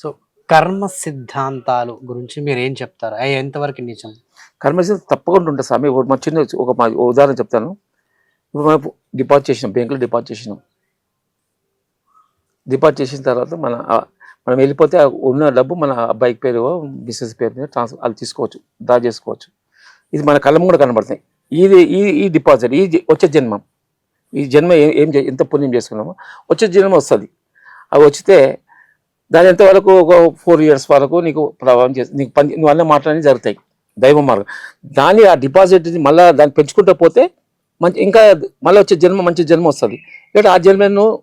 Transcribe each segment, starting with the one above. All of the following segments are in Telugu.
సో కర్మ సిద్ధాంతాలు గురించి మీరు ఏం చెప్తారు? అవి ఎంతవరకు నిజం? కర్మశీలం తప్పకుండా ఉంటుంది స్వామి. ఒక మా చిన్న ఒక మా ఉదాహరణ చెప్తాను. ఇప్పుడు మనం డిపాజిట్ చేసినాం బ్యాంకులో డిపాజిట్ చేసినాం. డిపాజిట్ చేసిన తర్వాత మన మనం వెళ్ళిపోతే ఉన్న డబ్బు మన అబ్బాయికి పేరు బిజినెస్ పేరు మీద ట్రాన్స్ఫర్ అది తీసుకోవచ్చు డ్రా చేసుకోవచ్చు. ఇది మన కళ్ళం కూడా కనబడుతాయి. ఇది ఈ ఈ డిపాజిట్ ఈ వచ్చే జన్మం. ఈ జన్మ ఏం ఏం ఎంత పుణ్యం చేసుకున్నామో వచ్చే జన్మ వస్తుంది. అవి వచ్చితే దాని ఎంతవరకు ఒక ఫోర్ ఇయర్స్ వరకు నీకు ప్రభావం చేసి నీకు పని నువ్వు అన్న మాట్లాడి జరుగుతాయి. దైవ మార్గం. దాన్ని ఆ డిపాజిట్ మళ్ళీ దాన్ని పెంచుకుంటూ పోతే మంచి ఇంకా మళ్ళీ వచ్చే జన్మ మంచి జన్మ వస్తుంది. లేదా ఆ జన్మను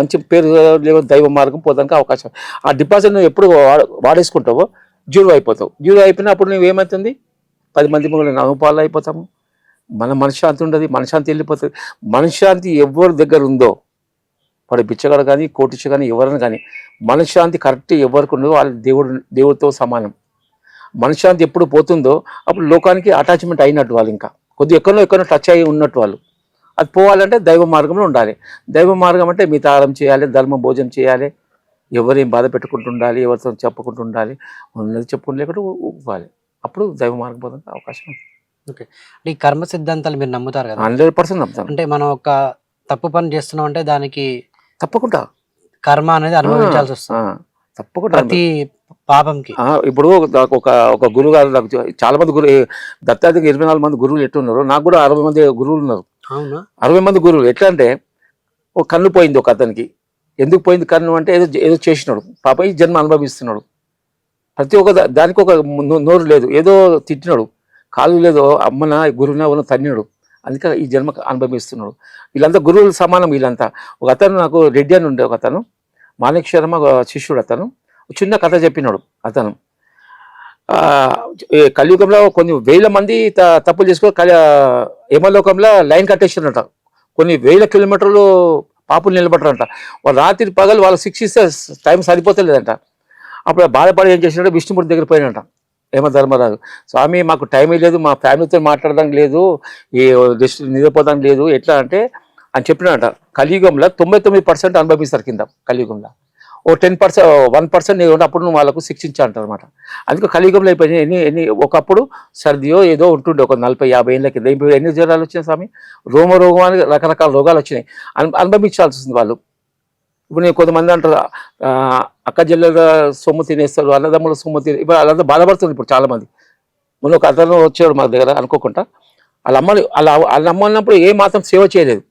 మంచి పేరు దైవ మార్గం పోదానికి అవకాశం. ఆ డిపాజిట్ నువ్వు ఎప్పుడు వాడ- వాడేసుకుంటావో జీరో అయిపోతావు. జీరో అయిపోయినప్పుడు నువ్వు ఏమవుతుంది? పది మంది మొగలు నవ్వుపాలు అయిపోతాము. మన మనశ్శాంతి ఉండదు మనశ్శాంతి వెళ్ళిపోతుంది. మనశ్శాంతి ఎవరి దగ్గర ఉందో వాడు బిచ్చగాడు కానీ కోటిచ్చు కానీ ఎవరైనా కానీ మనశ్శాంతి కరెక్ట్ ఎవరికి ఉండదో వాళ్ళ దేవుడు దేవుడితో సమానం. మనశ్శాంతి ఎప్పుడు పోతుందో అప్పుడు లోకానికి అటాచ్మెంట్ అయినట్టు వాళ్ళు ఇంకా. కొద్దిగా ఎక్కడో ఎక్కడో టచ్ అయి ఉన్నట్టు వాళ్ళు. అది పోవాలంటే దైవ మార్గంలో ఉండాలి. దైవ మార్గం అంటే మితారం చేయాలి ధర్మ భోజనం చేయాలి. ఎవరేం బాధ పెట్టుకుంటూ ఉండాలి ఎవరితో చెప్పుకుంటూ ఉండాలి ఉన్నది చెప్పుకుని లేకుండా ఇవ్వాలి అప్పుడు దైవ మార్గం పోదానికి అవకాశం ఉంది. అంటే ఈ కర్మ సిద్ధాంతాలు మీరు నమ్ముతారు కదా? హండ్రెడ్ పర్సెంట్ నమ్ముతాను. అంటే మనం ఒక తప్పు పని చేస్తున్నాం అంటే దానికి తప్పకుండా. కర్మ అనేది అనుభవించాల్సి వస్తుంది. తప్పకుండా. ప్రతి పాపంకి. ఇప్పుడు నాకు ఒక ఒక గురువు గారు నాకు చాలా మంది గురు దత్తాదికి ఇరవై నాలుగు మంది గురువులు ఎట్టున్నారు. నాకు కూడా అరవై మంది గురువులు ఉన్నారు. అరవై మంది గురువులు. ఎట్లా అంటే ఒక కన్ను పోయింది ఒక అతనికి. ఎందుకు పోయింది కన్ను అంటే ఏదో ఏదో చేసినాడు. పాప ఈ జన్మ అనుభవిస్తున్నాడు. ప్రతి ఒక్క దానికి ఒక నోరు లేదు. ఏదో తిట్టినాడు. కాలు లేదో. అమ్మన గురువున ఎవరినో తన్నాడు అందుకే ఈ జన్మ అనుభవిస్తున్నాడు. వీళ్ళంతా గురువులు సమానం వీళ్ళంతా. ఒక అతను నాకు రెడ్డి అని ఉండే ఒక అతను మాణిక్ శర్మ ఒక శిష్యుడు అతను చిన్న కథ చెప్పినాడు అతను. ఈ కలియుగంలో కొన్ని వేల మంది త- తప్పులు చేసుకుని కలి యమలోకంలో లైన్ కట్టేసినట కొన్ని వేల కిలోమీటర్లు పాపులు నిలబడరంట వాళ్ళు రాత్రి పగలు వాళ్ళు శిక్షిస్తే టైం సరిపోతలేదంట. అప్పుడు బాధపడి ఏం చేసినాడు? విష్ణుమూర్తి దగ్గర పోయినట ఏమో ధర్మరాజు. స్వామి మాకు టైం లేదు మా ఫ్యామిలీతో మాట్లాడడానికి లేదు ఈ జస్ట్ నిద్రపోవడానికి లేదు. ఎట్లా అంటే అని చెప్పినట కలియుగంలో తొంభై తొమ్మిది పర్సెంట్ అనుభవిస్తారు కింద కలియుగంలో. ఓ టెన్ పర్సెంట్ వన్ పర్సెంట్ అప్పుడు వాళ్ళకు శిక్షించా అంటారు అనమాట అందుకే కలియుగంలో అయిపోయింది ఎన్ని ఎన్ని ఒకప్పుడు సర్దియో ఏదో ఉంటుండే ఒక నలభై యాభై ఏళ్ళ కింద. ఎన్ని జ్వరాలు వచ్చినాయి స్వామి? రోమ రోగానికి రకరకాల రోగాలు వచ్చినాయి. అను అనుభవించాల్సి వస్తుంది వాళ్ళు. ఇప్పుడు నేను కొంతమంది అంటారు అక్క చెల్లెల సొమ్ము తినేస్తారు అన్నదమ్ముల సొమ్ము తినే ఇప్పుడు వాళ్ళంతా బాధపడుతుంది ఇప్పుడు చాలామంది. మొన్న ఒక అతను వచ్చాడు మా దగ్గర అనుకోకుండా. వాళ్ళ అమ్మని వాళ్ళ వాళ్ళ అమ్మ ఉన్నప్పుడు ఏ మాత్రం సేవ చేయలేదు.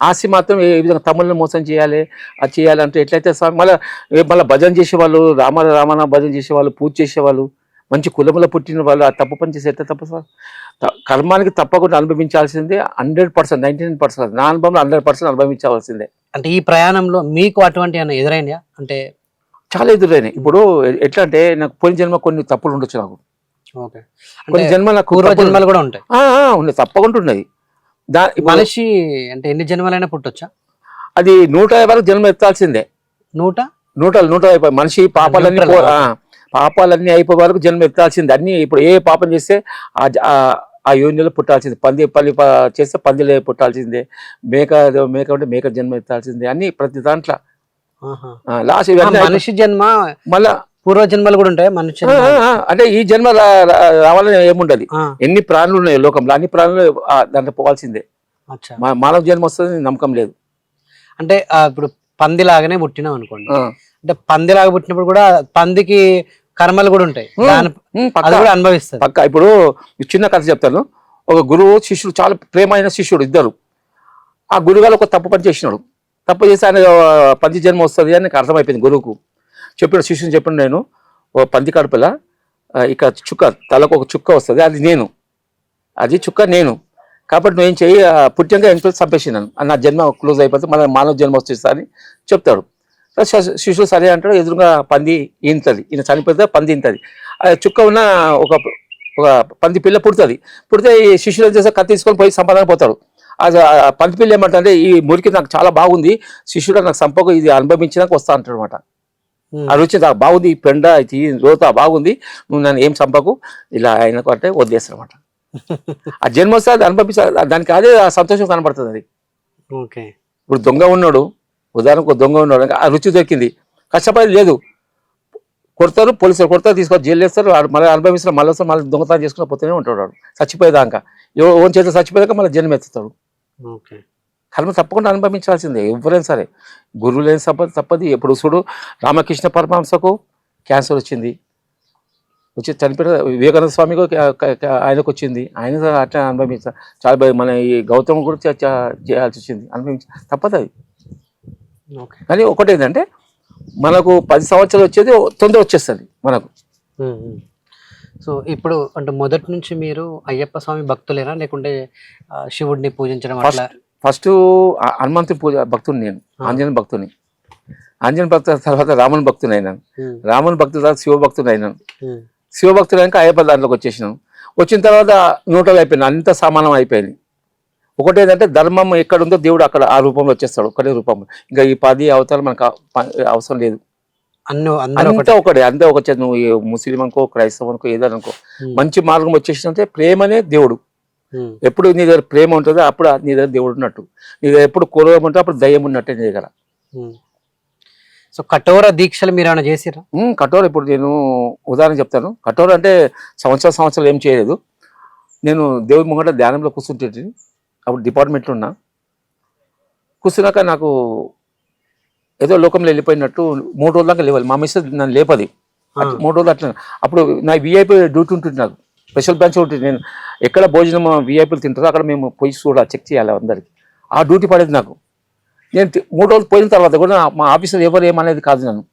ఆస్తి మాత్రం ఏ విధంగా తమ్ముళ్ళని మోసం చేయాలి అది చేయాలంటే ఎట్లయితే స్వామి మళ్ళీ మళ్ళీ భజన చేసేవాళ్ళు రామ రామన భజన చేసేవాళ్ళు పూజ చేసేవాళ్ళు మంచి కులంలో పుట్టిన వాళ్ళు ఆ తప్పు పని చేసి ఎట్లా తప్ప సార్? కర్మానికి తప్పకుండా అనుభవించాల్సిందే hundred percent ninety nine percent నా అనుభవంలో హండ్రెడ్ పర్సెంట్ అనుభవించాల్సిందే. అంటే ఈ ప్రయాణంలో మీకు అటువంటి ఏమైనా ఎదురైందా? అంటే చాలా ఎదురైనాయి ఇప్పుడు ఎట్లా అంటే నాకు పోయిన జన్మ కొన్ని తప్పులు ఉండొచ్చు నాకు. కొన్ని జన్మ నాకు పూర్వ జన్మలు కూడా ఉంటాయి. ఉన్నాయి. తప్పకుండా ఉన్నది దా మనిషి అంటే ఎన్ని జన్మలైనా పుట్టొచ్చా? అది నూట యాభై వరకు జన్మ ఎత్తాల్సిందే. నూట? నూట నూట మనిషి పాపాలన్నీ పాపాలన్నీ అయిపోయే వరకు జన్మ ఎత్తాల్సిందే. అన్ని ఇప్పుడు ఏ పాపం చేస్తే ఆ యోనిలో పుట్టాల్సిందే. పంది పల్లి చేస్తే పందిలే పుట్టాల్సిందే. మేక మేక ఉంటే మేక జన్మ ఎత్తాల్సిందే. అన్ని ప్రతి దాంట్లో. లాస్ట్ ఇవన్నీ మనిషి జన్మ మళ్ళా పూర్వ జన్మలు కూడా ఉంటాయి? మనిషి అంటే ఈ జన్మ రావాలని ఏముండదు. ఎన్ని ప్రాణులు ఉన్నాయి లోకంలో అన్ని ప్రాణులు దాంట్లో పోవాల్సిందే. మానవ జన్మ వస్తుంది నమ్మకం లేదు. అంటే ఇప్పుడు పందిలాగానే పుట్టినాం అనుకోండి. అంటే పందిలాగా పుట్టినప్పుడు కూడా పందికి కర్మలు కూడా ఉంటాయి. అది పక్కా. కూడా అనుభవిస్తుంది పక్క. ఇప్పుడు చిన్న కథ చెప్తాను. ఒక గురువు శిష్యుడు చాలా ప్రేమైన శిష్యుడు ఇద్దరు. ఆ గురుగారు ఒక తప్పు పని చేసినాడు. తప్పు చేసి ఆయన పంది జన్మ వస్తుంది అని నాకు అర్థమైపోయింది గురువుకు. చెప్పిన శిష్యుని చెప్పిన నేను ఓ పంది కడుపుల ఇక చుక్క తలకు ఒక చుక్క వస్తుంది అది నేను. అది చుక్క నేను. కాబట్టి నువ్వేం చెయ్యి ఆ, పుట్టింగా ఎంతో చంపేసినాను నా జన్మ క్లోజ్ అయిపోతే మన మానవ జన్మ వస్తుంది అని చెప్తాడు. శిష్యుడు సరే అంటాడు ఎదురుగా పంది ఈంతది. ఈయన చనిపోతే పంది ఇంతది ఆ చుక్క ఉన్న ఒక ఒక పంది పిల్ల పుడుతుంది. పుడితే ఈ శిష్యులు చేస్తే కత్తి తీసుకొని పోయి సంపాదన పోతాడు. అది ఆ పంది పిల్ల ఏమంటే ఈ మురికి నాకు చాలా బాగుంది. శిష్యుడు నాకు సంపకు ఇది అనుభవించినాక వస్తా అంటాడు అనమాట. ఆ రుచి నాకు బాగుంది ఈ పెండ ఇది రోత బాగుంది. నువ్వు నన్ను ఏం చంపకు? ఇలా ఆయనకు అంటే వదిలేస్తారన్నమాట. ఆ జన్మ వస్తే అది అనుభవించ దానికి అదే ఆ సంతోషం కనబడుతుంది అది. ఓకే. ఇప్పుడు దొంగ ఉన్నాడు ఉదాహరణకు దొంగ ఉన్నాడు ఆ రుచి దొరికింది. కష్టపడి లేదు. కొడతారు పోలీసులు కొడతారు తీసుకొని జైలు వేస్తారు మళ్ళీ అనుభవిస్తారు మళ్ళీ వస్తారు మళ్ళీ దొంగతనం చేసుకుని పోతూనే ఉంటాడు వాడు. చచ్చిపోయేదాకా. ఓన్ చేత చచ్చిపోయాక మళ్ళీ జన్మ ఎత్తుతాడు కర్మ తప్పకుండా అనుభవించాల్సిందే ఎవరైనా సరే. గురువు లేని తప్ప తప్పది. ఎప్పుడు చూడు రామకృష్ణ పరమహంసకు క్యాన్సర్ వచ్చింది. వచ్చి చనిపోయిన వివేకానంద స్వామికి ఆయనకు వచ్చింది. ఆయన అట్లా అనుభవించ చాలా. మన ఈ గౌతమ్ కూడా చేయాల్సి వచ్చింది. అనుభవించ తప్పదు అది. ఓకే. కానీ ఒకటి ఏంటంటే మనకు పది సంవత్సరాలు వచ్చేది తొందర వచ్చేస్తుంది మనకు. సో ఇప్పుడు అంటే మొదటి నుంచి మీరు అయ్యప్ప స్వామి భక్తులేనా? లేకుంటే శివుడిని పూజించడం అట్లా? ఫస్ట్ హనుమంతుని పూజ భక్తుని నేను ఆంజనేయ భక్తుని. ఆంజనేయ భక్తు తర్వాత రాముని భక్తుని అయినాను రాముని భక్తుల తర్వాత శివ భక్తుని అయినాను ఉమ్, శివభక్తులు ఇంకా అయ్యప్ప దాంట్లోకి వచ్చేసినాం. వచ్చిన తర్వాత నూటలు అయిపోయింది అంత సమానం అయిపోయింది. ఒకటి ఏంటంటే ధర్మం ఎక్కడ ఉందో దేవుడు అక్కడ ఆ రూపంలో వచ్చేస్తాడు ఒకటే రూపం ఇంకా ఈ పది అవతారం మనకు అవసరం లేదు. అంతా ఒకటే. అంతా ఒక నువ్వు ముస్లిం అనుకో క్రైస్తవం అనుకో ఏదైనా అనుకో ఉమ్, మంచి మార్గం వచ్చేసినంటే ప్రేమనే దేవుడు. ఎప్పుడు నీ దగ్గర ప్రేమ ఉంటుందో అప్పుడు నీ దగ్గర దేవుడు ఉన్నట్టు. నీ దగ్గర ఎప్పుడు కురవం ఉంటుందో అప్పుడు దయ్యం ఉన్నట్టే నీ దగ్గర. సో కఠోర దీక్షలు మీరు ఏమైనా చేసిరా కఠోర ఇప్పుడు నేను ఉదాహరణ చెప్తాను. కఠోర అంటే సంవత్సరం సంవత్సరాలు ఏం చేయలేదు. నేను దేవుడి ముంగట ధ్యానంలో కూర్చుంటే అప్పుడు డిపార్ట్మెంట్లో ఉన్నా. కూర్చున్నాక నాకు ఏదో లోకంలో వెళ్ళిపోయినట్టు మూడు రోజుల దాకా లేవాలి. మా మిస్సెస్ నన్ను లేపది. మూడు రోజులు అట్లా అప్పుడు నా విఐపీ డ్యూటీ ఉంటుంది నాకు. స్పెషల్ బ్రాంచ్ ఉంటుంది నేను ఎక్కడ భోజనం విఐపీలు తింటారో అక్కడ మేము పోయి చూడాలి చెక్ చేయాలి అందరికి. ఆ డ్యూటీ పడేది నాకు. నేను మూడు రోజులు పోయిన తర్వాత కూడా మా ఆఫీసర్ ఎవరు ఏమనేది కాదు నన్ను.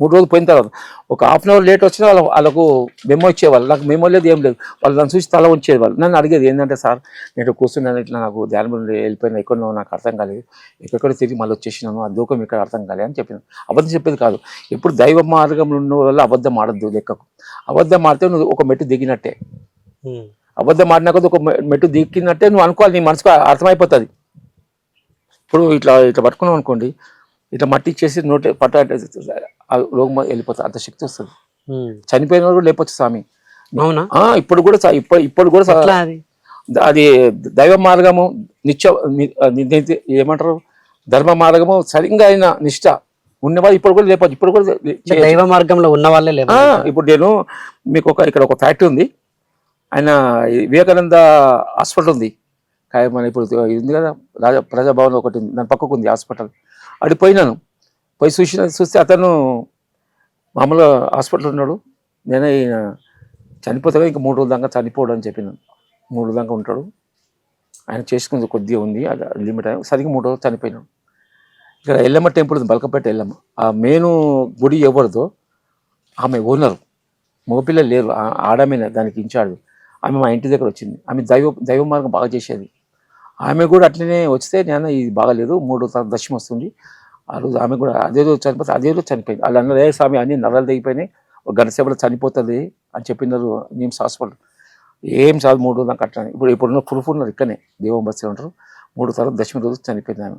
మూడు రోజులు పోయిన తర్వాత ఒక హాఫ్ అన్ అవర్ లేట్ వచ్చినా వాళ్ళ వాళ్ళకు మెమో ఇచ్చేవాళ్ళు. నాకు మెమో లేదు ఏం లేదు. వాళ్ళు నన్ను చూసి తల ఉంచేది వాళ్ళు నన్ను అడిగేది ఏంటంటే సార్ నేను కూర్చున్నాను ఇట్లా నాకు ధ్యానం వెళ్ళిపోయినా ఎక్కడో నాకు అర్థం కాలేదు. ఎక్కడెక్కడ తిరిగి మళ్ళీ వచ్చేసినాను ఆ దూకం ఇక్కడ అర్థం కాలేదు అని చెప్పిన. అబద్ధం చెప్పేది కాదు. ఎప్పుడు దైవ మార్గంలో ఉన్న వల్ల అబద్ధం ఆడద్దు లెక్కకు. అబద్ధం ఆడితే నువ్వు ఒక మెట్టు దిగినట్టే. అబద్ధం ఆడినా కొద్దీ ఒక మెట్టు దిక్కినట్టే నువ్వు అనుకోవాలి. నీ మనసుకు అర్థమైపోతుంది. ఇప్పుడు ఇట్లా ఇట్లా పట్టుకున్నావు అనుకోండి ఇట్లా మట్టి ఇచ్చేసి నోటి పట్ట రోగం వెళ్ళిపోతుంది. అంత శక్తి వస్తుంది. చనిపోయిన వాళ్ళు కూడా లేపొచ్చు స్వామి. అవునా? ఇప్పుడు కూడా ఇప్పుడు ఇప్పుడు కూడా అది? అది దైవ మార్గము నిత్య ఏమంటారు? ధర్మ మార్గము సరిగ్గా అయిన నిష్ట ఉన్నవాళ్ళు ఇప్పుడు కూడా లేపచ్చు. ఇప్పుడు కూడా. దైవ మార్గంలో ఉన్న వాళ్ళే ఆ, ఇప్పుడు నేను మీకు ఒక ఇక్కడ ఒక ఫ్యాక్టరీ ఉంది. ఆయన వివేకానంద హాస్పిటల్ ఉంది. ఖాయమని ఇప్పుడు ఇది ఉంది కదా రాజా ప్రజాభవన్ ఒకటి ఉంది దాని పక్కకు ఉంది హాస్పిటల్. అడి పోయినాను. పోయి చూసిన చూస్తే అతను మామూలుగా హాస్పిటల్ ఉన్నాడు. నేను ఈయన చనిపోతే ఇంకా మూడు రోజుల దాకా చనిపోవడం అని చెప్పినాను. మూడు రోజుల దాకా ఉంటాడు. ఆయన చేసుకుంది కొద్దిగా ఉంది అది లిమిట్ అయ్యి సరిగ్గా మూడు రోజులు చనిపోయినాడు. ఇక్కడ ఎల్లమ్మ టెంపుల్ ఉంది బలకపేట ఎల్లమ్మ. ఆ మెయిన్ గుడి ఎవరిదో ఆమె ఓనర్. మగపిల్ల లేరు ఆ- దానికి ఇన్ఛార్జ్. ఆమె మా ఇంటి దగ్గర వచ్చింది. ఆమె దైవ దైవ మార్గం బాగా చేసేది. ఆమె కూడా అట్లనే వస్తే నేను ఇది బాగాలేదు మూడో తర దశం వస్తుంది. ఆ రోజు ఆమె కూడా అదే రోజు చనిపోతే అదే రోజు చనిపోయింది. వాళ్ళు అన్నారు స్వామి అన్ని నరాలు తెగిపోయినాయి ఒక గంట సేపలో చనిపోతుంది అని చెప్పినారు నిమ్స్ హాస్పిటల్. ఏం చాలు మూడు రోజులు నాకు అట్లా ఇప్పుడు ఇప్పుడున్న ప్రూఫ్ ఉన్నారు ఇక్కడనే దేవం బస్సు ఉంటారు. మూడు తర్వాత దశమి రోజు చనిపోయింది ఆమె.